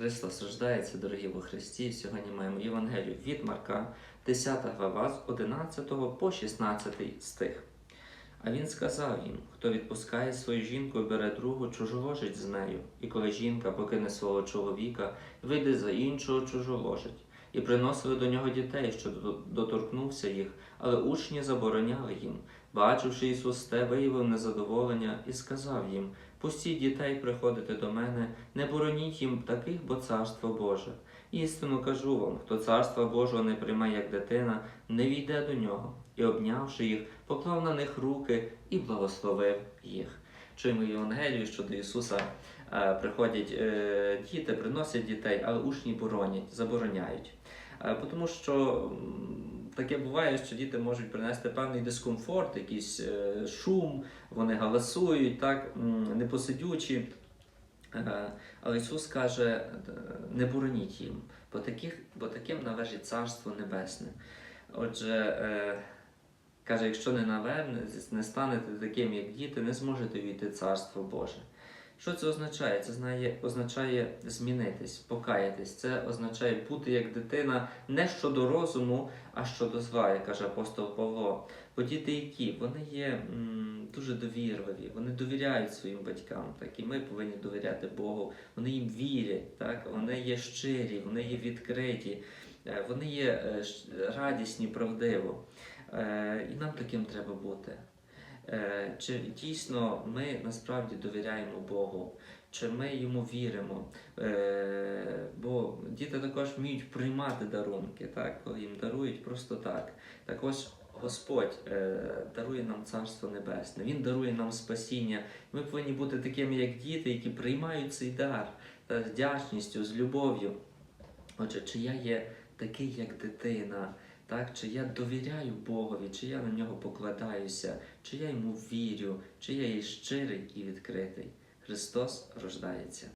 Христос рождається, дорогі во Христі. Сьогодні маємо Євангелію від Марка, 10 глава з 11 по 16 стих. А він сказав їм: хто відпускає свою жінку і бере другу, чужоложить з нею, і коли жінка покине свого чоловіка, вийде за іншого чужоложить. І приносили до нього дітей, що доторкнувся їх, але учні забороняли їм. Бачивши Ісус те, виявив незадоволення і сказав їм: Пустіть дітей приходити до мене, не бороніть їм таких, бо царство Боже. Істину кажу вам, хто царства Божого не прийме як дитина, не війде до нього, і обнявши їх, поклав на них руки і благословив їх. Чуємо Євангелію, що до Ісуса е, приходять е, діти, приносять дітей, але учні боронять, забороняють. Е, Тому що таке буває, що діти можуть принести певний дискомфорт, якийсь шум, вони галасують, так, непосидючі. Але Ісус каже, не бороніть їм, бо, таких, бо таким належить Царство Небесне. Отже, каже, якщо не наверне, не станете таким, як діти, не зможете війти Царство Боже. Що це означає? Це знає, означає змінитись, покаятись. Це означає бути як дитина не щодо розуму, а щодо зла, каже апостол Павло. Бо діти які? Вони є м, дуже довірливі, вони довіряють своїм батькам, так і ми повинні довіряти Богу. Вони їм вірять, так? вони є щирі, вони є відкриті, е, вони є е, радісні, правдиво. Е, І нам таким треба бути. Е, Чи дійсно ми насправді довіряємо Богу, чи ми йому віримо? Е, Бо діти також вміють приймати дарунки, так? коли їм дарують просто так. Так ось Господь дарує нам Царство Небесне, Він дарує нам спасіння. Ми повинні бути такими, як діти, які приймають цей дар з вдячністю, з любов'ю. Отже, чи я є такий, як дитина? Так, чи я довіряю Богові, чи я на нього покладаюся, чи я йому вірю, чи я є щирий і відкритий. Христос рождається.